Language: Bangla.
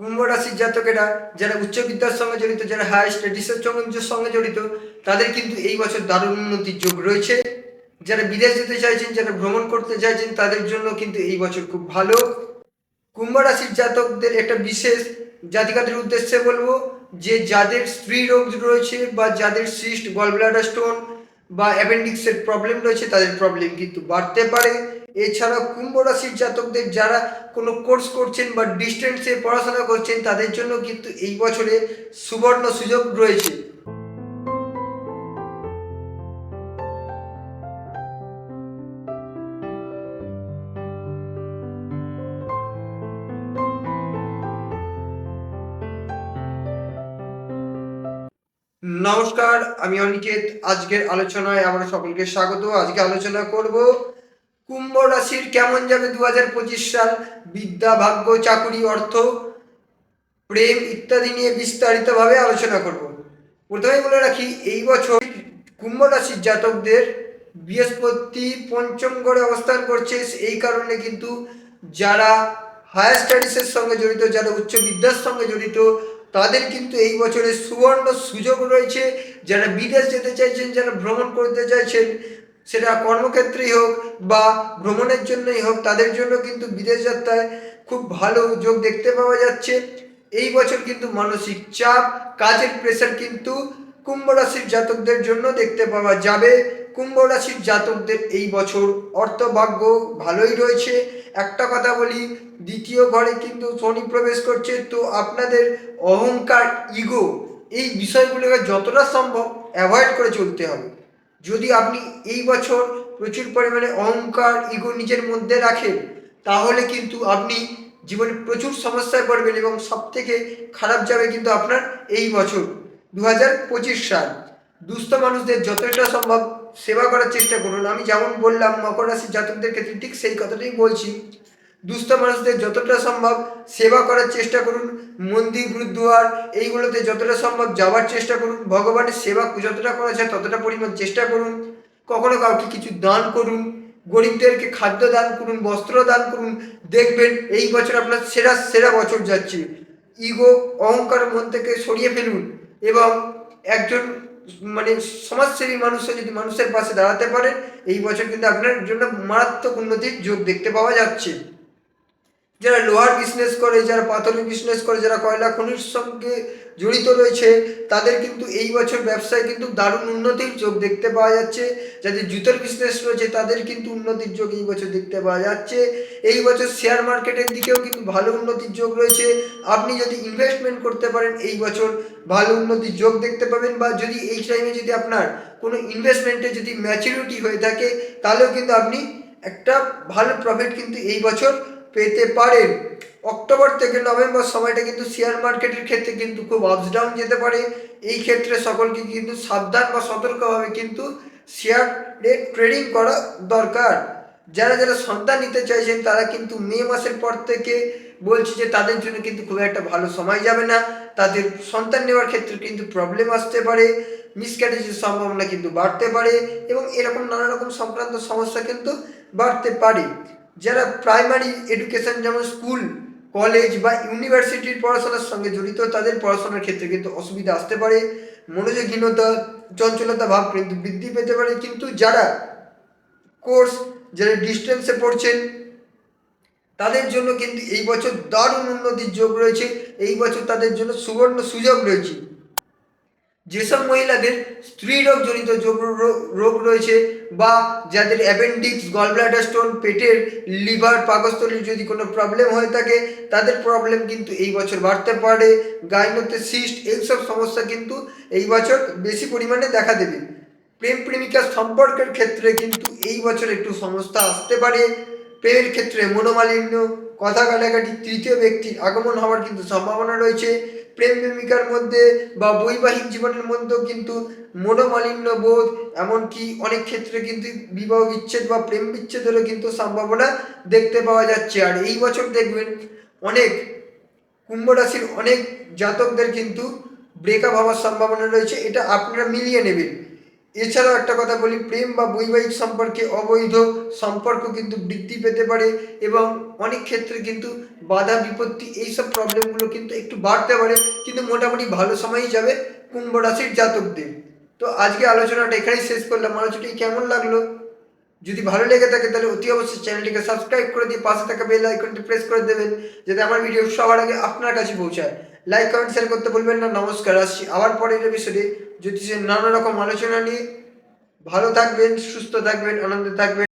কুম্ভ রাশির জাতকেরা যারা উচ্চ বিদ্যার সঙ্গে জড়িত, যারা হাই স্টাডিসের সঙ্গে জড়িত, তাদের কিন্তু এই বছর দারুণ উন্নতির যোগ রয়েছে। যারা বিদেশ যেতে চাইছেন, যারা ভ্রমণ করতে চাইছেন, তাদের জন্য কিন্তু এই বছর খুব ভালো। কুম্ভ রাশির জাতকদের একটা বিশেষ জাতিকাদের উদ্দেশ্যে বলব যে, যাদের স্ত্রী রোগ রয়েছে বা যাদের সিস্ট গলব্লাডার স্টোন বা অ্যাপেন্ডিক্সের প্রবলেম রয়েছে, তাদের প্রবলেম কিন্তু বাড়তে পারে। এছাড়া কুম্ভ রাশির জাতকদের যারা কোনো কোর্স করছেন বা ডিস্টেন্সে পড়াশোনা করছেন, তাদের জন্য কিন্তু এই বছরে সুবর্ণ সুযোগ রয়েছে। নমস্কার, আমি অনিকেত। আজকের আলোচনায় আমরা সকলকে স্বাগত। আজকে আলোচনা করব, কুম্ভ রাশির কেমন যাবে দু হাজার পঁচিশ সাল? বিদ্যা, ভাগ্য, চাকুরি, অর্থ, প্রেম ইত্যাদি নিয়ে বিস্তারিতভাবে আলোচনা করব। প্রথমে বলে রাখি, এই বছর কুম্ভ রাশির জাতকদের বৃহস্পতি পঞ্চম ঘরে অবস্থান করছে। এই কারণে কিন্তু যারা হায়ার স্টাডিজের সঙ্গে জড়িত, যারা উচ্চ বিদ্যার সঙ্গে জড়িত তাদের কিন্তু এই বছরের সুবর্ণ সুযোগ রয়েছে। যারা বিদেশ যেতে চাইছেন, যারা ভ্রমণ করতে চাইছেন, সেটা কর্মক্ষেত্রেই হোক বা ভ্রমণের জন্যই হোক, তাদের জন্য কিন্তু বিদেশ যাত্রায় খুব ভালো যোগ দেখতে পাওয়া যাচ্ছে। এই বছর কিন্তু মানসিক চাপ, কাজের প্রেশার কিন্তু কুম্ভ রাশির জাতকদের জন্য দেখতে পাওয়া যাবে। কুম্ভ রাশির জাতকদের এই বছর অর্থভাগ্য ভালোই রয়েছে। একটা কথা বলি, দ্বিতীয় ঘরে কিন্তু শনি প্রবেশ করছে, তো আপনাদের অহংকার ইগো এই বিষয়গুলোকে যতটা সম্ভব অ্যাভয়েড করে চলতে হবে। যদি আপনি এই বছর প্রচুর পরিমাণে অহংকার ইগো নিজের মধ্যে রাখেন, তাহলে কিন্তু আপনি জীবনে প্রচুর সমস্যায় পড়বেন এবং সব থেকে খারাপ যাবে কিন্তু আপনার এই বছর। দু হাজার পঁচিশ সাল। দুস্থ মানুষদের যতটা সম্ভব সেবা করার চেষ্টা করুন। আমি যেমন বললাম, মকর রাশির জাতকদের ক্ষেত্রে ঠিক সেই কথাটাই বলছি। দুস্থ মানুষদের যতটা সম্ভব সেবা করার চেষ্টা করুন। মন্দির, গুরুদুয়ার, এইগুলোতে যতটা সম্ভব যাওয়ার চেষ্টা করুন। ভগবানের সেবা যতটা করা যায় ততটা পরিমাণ চেষ্টা করুন। কখনো কাউকে কিছু দান করুন। গরিবদেরকে খাদ্য দান করুন, বস্ত্র দান করুন। দেখবেন এই বছর আপনার সেরা সেরা বছর যাচ্ছে। ইগো, অহংকার মন থেকে সরিয়ে ফেলুন। এবং একজন মানে সমাজসেবী মানুষও যদি মানুষের পাশে দাঁড়াতে পারে, এই বছর কিন্তু আপনার জন্য মারাত্মক উন্নতির যোগ দেখতে পাওয়া যাচ্ছে। যারা লোহার বিজনেস করে, যারা পাথরের বিজনেস করে, যারা কয়লা খনির সঙ্গে জড়িত রয়েছে, তাদের কিন্তু এই বছর ব্যবসায় কিন্তু দারুণ উন্নতির যোগ দেখতে পাওয়া যাচ্ছে। যাদের জুতোর বিজনেস রয়েছে, তাদের কিন্তু উন্নতির যোগ এই বছর দেখতে পাওয়া যাচ্ছে। এই বছর শেয়ার মার্কেটের দিকেও কিন্তু ভালো উন্নতির যোগ রয়েছে। আপনি যদি ইনভেস্টমেন্ট করতে পারেন, এই বছর ভালো উন্নতির যোগ দেখতে পাবেন বা যদি এই টাইমে যদি আপনার কোনো ইনভেস্টমেন্টে যদি ম্যাচুরিটি হয়ে থাকে, তাহলেও কিন্তু আপনি একটা ভালো প্রফিট কিন্তু এই বছর পেতে পারেন। অক্টোবর থেকে নভেম্বর সময়টা কিন্তু শেয়ার মার্কেটের ক্ষেত্রে কিন্তু খুব আপস ডাউন যেতে পারে। এই ক্ষেত্রে সকলকে কিন্তু সাবধান বা সতর্কভাবে কিন্তু শেয়ারে ট্রেডিং করা দরকার। যারা যারা সন্তান নিতে চাইছেন, তারা কিন্তু মে মাসের পর থেকে বলছি যে তাদের জন্য কিন্তু খুব একটা ভালো সময় যাবে না। তাদের সন্তান নেওয়ার ক্ষেত্রে কিন্তু প্রবলেম আসতে পারে। মিসক্যারেজের সম্ভাবনা কিন্তু বাড়তে পারে এবং এরকম নানা রকম সংক্রান্ত সমস্যা কিন্তু বাড়তে পারে। যারা প্রাইমারি এডুকেশন যেমন স্কুল কলেজ বা ইউনিভার্সিটির পড়াশোনার সঙ্গে জড়িত, তাদের পড়াশোনার ক্ষেত্রে কিন্তু অসুবিধা আসতে পারে। মনোযোগহীনতা, চঞ্চলতা ভাব কিন্তু বৃদ্ধি পেতে পারে। কিন্তু যারা কোর্স যারা ডিস্টেন্সে পড়ছেন, তাদের জন্য কিন্তু এই বছর দারুণ উন্নতির যোগ রয়েছে। এই বছর তাদের জন্য সুবর্ণ সুযোগ রয়েছে। যেসব মহিলাদের স্ত্রী রোগ জনিত যোগ রো- রোগ রয়েছে বা যাদের অ্যাপেন্ডিক্স গলব্লাডার স্টোন পেটের লিভার পাকস্থলীর যদি কোনো প্রবলেম হয়ে থাকে, তাদের প্রবলেম কিন্তু এই বছর বাড়তে পারে। গাইনোতে সিস্ট এইসব সমস্যা কিন্তু এই বছর বেশি পরিমাণে দেখা দেবে। প্রেম প্রেমিকার সম্পর্কের ক্ষেত্রে কিন্তু এই বছর একটু সমস্যা আসতে পারে। প্রেমের ক্ষেত্রে মনোমালিন্য, কথা কাটাকাটি তৃতীয় ব্যক্তির আগমন হওয়ার কিন্তু সম্ভাবনা রয়েছে। প্রেম প্রেমিকার মধ্যে বা বৈবাহিক জীবনের মধ্যেও কিন্তু মনোমালিন্য বোধ, এমনকি অনেক ক্ষেত্রে কিন্তু বিবাহ বিচ্ছেদ বা প্রেম বিচ্ছেদেরও কিন্তু সম্ভাবনা দেখতে পাওয়া যাচ্ছে। আর এই বছর দেখবেন অনেক কুম্ভ রাশির অনেক জাতকদের কিন্তু ব্রেকআপ হওয়ার সম্ভাবনা রয়েছে। এটা আপনারা মিলিয়ে নেবেন। এছাড়াও একটা কথা বলি, প্রেম বা বৈবাহিক সম্পর্কে অবৈধ সম্পর্ক কিন্তু বৃদ্ধি পেতে পারে এবং অনেক ক্ষেত্রে কিন্তু বাধা, বিপত্তি এইসব প্রবলেমগুলো কিন্তু একটু বাড়তে পারে, কিন্তু মোটামুটি ভালো সময়ই যাবে কুম্ভ রাশির জাতকদের। তো আজকে আলোচনাটা এখানেই শেষ করলাম। আলোচনাটি কেমন লাগল? যদি ভালো লেগে থাকে তাহলে অতি অবশ্যই চ্যানেলটিকে সাবস্ক্রাইব করে দিয়ে পাশে থাকা বেল আইকনটি প্রেস করে দেবেন, যাতে আমার ভিডিও সবার আগে আপনার কাছে পৌঁছায়। লাইক কমেন্ট শেয়ার করতে ভুলবেন না। নমস্কার, আসছি আবার পরের এপিসোডে জ্যোতিষের নানা রকম আলোচনা নিয়ে। ভালো থাকবেন, সুস্থ থাকবেন, আনন্দে থাকবেন।